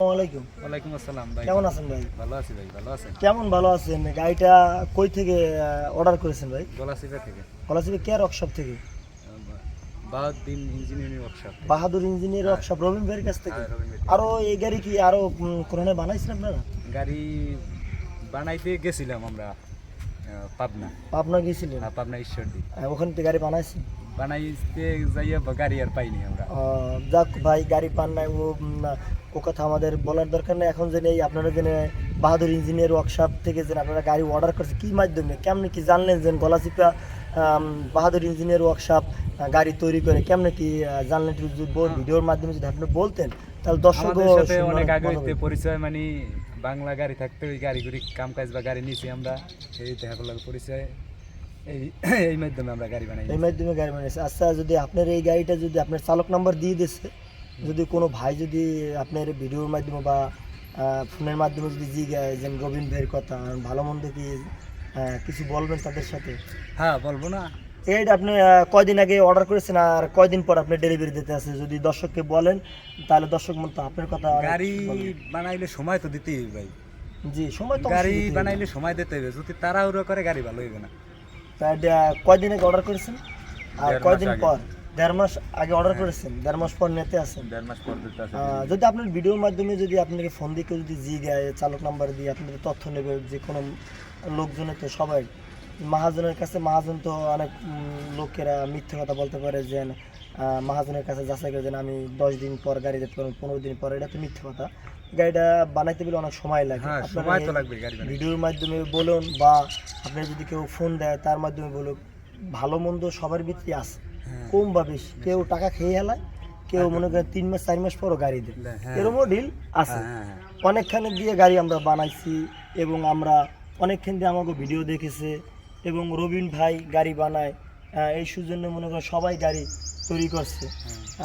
আসসালামাইকুম ওয়ালাইকুম আসসালাম ভাই। কেমন আছেন ভাই? ভালো আছি ভাই ভালো আছেন? কেমন ভালো আছেন? গাড়িটা কই থেকে অর্ডার করেছেন ভাই? গলাচিপা থেকে। কলাচিপি কে ওয়ার্কশপ থেকে? Bahaddin engineering workshop Bahadur engineer workshop Robin ভাইয়ের কাছ থেকে? আরও আরও এই গাড়ি কি আরও কোরআনে বানাইছিলাম আপনারা? গাড়ি বানাইতে গেছিলাম আমরা। পাবনা। গিয়েছিলেন? আহ, পাবনা ঈশ্বরদী। আহ, ওখানে তো গাড়ি বানাইছেন? বানাইতে যাইয়া গাড়ি আর পাইনি আমরা। যাক ভাই গাড়ি পান নাই। ও ও কথা আমাদের বলার দরকার নেই। এখন জেনে আপনারা জেনে বাহাদুর ইঞ্জিনিয়ার ওয়ার্কশপ থেকে যে আপনারা গাড়ি অর্ডার করছে কি মাধ্যমে? কেমনে কি জানলেন যে গলাচিপা বাহাদুর ইঞ্জিনিয়ার ওয়ার্কশপ গাড়ি তৈরি করে কেমনে কি জানলেন? বল- ভিডিওর মাধ্যমে যদি আপনি বলতেন তাহলে দর্শক অনেক আগে পরিচয় মানে বাংলা গাড়ি থাকতে ওই গাড়ি গুড়ি কাম কাজ বা গাড়ি নিয়েছি আমরা এই দেখা করলাম পরিচয়। এই এই মাধ্যমে আমরা গাড়ি বানাই এই মাধ্যমে গাড়ি বানিয়েছে আচ্ছা যদি আপনার এই গাড়িটা যদি আপনার চালক নাম্বার দিয়ে দিচ্ছে যদি কোনো ভাই যদি আপনার ভিডিওর মাধ্যমে বা ফোনের মাধ্যমে যদি জিজ্ঞাসা যেন রবীন ভাইয়ের কথা ভালো মন্দ কি কিছু বলবেন তাদের সাথে? হ্যাঁ বলব না। এইটা আপনি কয়দিন আগে অর্ডার করেছেন আর কয়দিন পর আপনি ডেলিভারি দিতে আছে? যদি দর্শককে বলেন তাহলে দর্শক মন তো আপনার কথা গাড়ি বানাইলে সময় তো দিতেই হবে ভাই। জি সময় তো গাড়ি। বানাইলে সময় দিতে হবে। যদি তাড়াহুড়ো করে গাড়ি ভালো হইবে না। তাই কয়দিন আগে অর্ডার করেছেন? আর কয়দিন পর? দেড় মাস আগে অর্ডার করেছেন? দেড় মাস পর নিতে আছেন? দেড় মাস পর দিতে আসে যদি আপনার ভিডিওর মাধ্যমে যদি আপনাকে ফোন দিয়ে কেউ যদি জি গায় চালক নাম্বার দিয়ে আপনাদের তথ্য নেবে যে কোনো লোকজনের তো সবাই মহাজনের কাছে মহাজন তো অনেক লোকেরা মিথ্যে কথা বলতে পারে যে মহাজনের কাছে যাচাই করে যেন আমি দশ দিন পর গাড়ি যেতে পারব পনেরো দিন পর এটা তো মিথ্যে কথা। গাড়িটা বানাইতে গেলে অনেক সময় লাগে। হ্যাঁ ভিডিওর মাধ্যমে বলুন বা আপনি যদি কেউ ফোন দেয় তার মাধ্যমে বলুন ভালো মন্দ সবার ভিতরে আছে। হ্যাঁ। কম বা বেশি। কেউ টাকা খেয়ে হেলায় কেউ মনে করেন তিন মাস চার মাস পরও গাড়ি দেয়। হ্যাঁ। এরকমও ডিল আছে। অনেকখানে দিয়ে গাড়ি আমরা বানাইছি এবং আমরা অনেকখান দিয়ে আমাকে ভিডিও দেখেছে। এবং রবিন ভাই গাড়ি বানায় এই সুজন্য মনে করেন সবাই গাড়ি তৈরি করছে।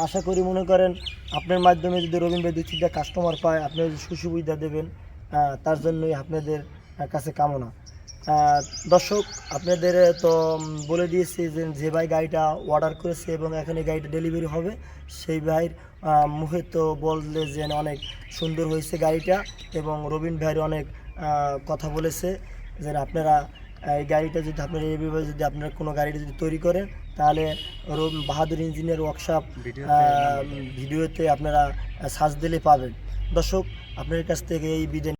আশা করি মনে করেন আপনার মাধ্যমে যদি রবিন ভাই দুই তিনটা কাস্টমার পায় আপনি যদি সুসুবিধা দেবেন তার জন্যই আপনাদের কাছে কামনা দর্শক আপনাদের তো বলে দিয়েছি যে যে ভাই গাড়িটা অর্ডার করেছে এবং এখানে গাড়িটা ডেলিভারি হবে সেই ভাইয়ের মুখে তো বললে যে অনেক সুন্দর হয়েছে গাড়িটা এবং রবিন ভাইয়ের অনেক কথা বলেছে যে আপনারা এই গাড়িটা যদি আপনার এই এইভাবে যদি আপনার কোনো গাড়িটা যদি তৈরি করেন তাহলে বাহাদুর ইঞ্জিনিয়ার ওয়ার্কশপ ভিডিওতে আপনারা সার্চ দিলে পাবেন। দর্শক আপনার কাছ থেকে এই বিদে